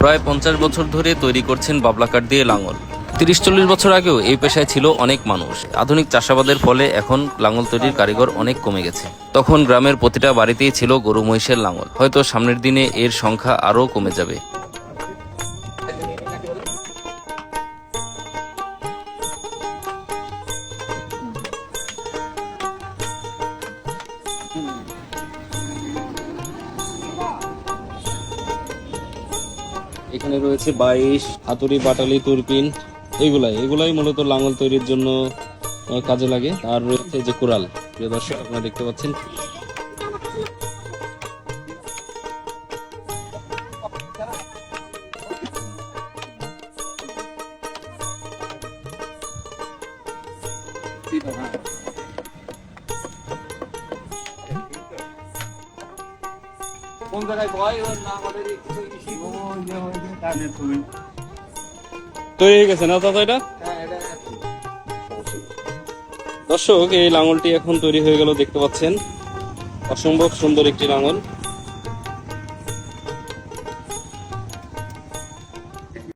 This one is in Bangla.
প্রায় পঞ্চাশ বছর ধরে তৈরি করছেন বাবলা কাঠ দিয়ে লাঙল। তিরিশ চল্লিশ বছর আগেও এই পেশায় ছিল অনেক মানুষ। আধুনিক চাষাবাদের ফলে এখন লাঙল তৈরির কারিগর অনেক কমে গেছে। তখন গ্রামের প্রতিটা বাড়িতেই ছিল গরু মহিষের লাঙল। হয়তো সামনের দিনে এর সংখ্যা আরও কমে যাবে। এখানে রয়েছে বাইশ, হাতুড়ি, বাটালি, তুরপিন এগুলাই এগুলাই মূলত লাঙল তৈরির জন্য কাজে লাগে। আর রয়েছে যে কোরাল প্রিয় দর্শক, আপনারা দেখতে পাচ্ছেন। কোন জায়গায় বয় ওর না আমাদের একটু ইসি ওই যে ওই তুমি। তৈরি হয়ে গেছে না চাচা এটা? এটা দর্শক এই লাঙলটি এখন তৈরি হয়ে গেল দেখতে পাচ্ছেন। অসম্ভব সুন্দর একটি লাঙল।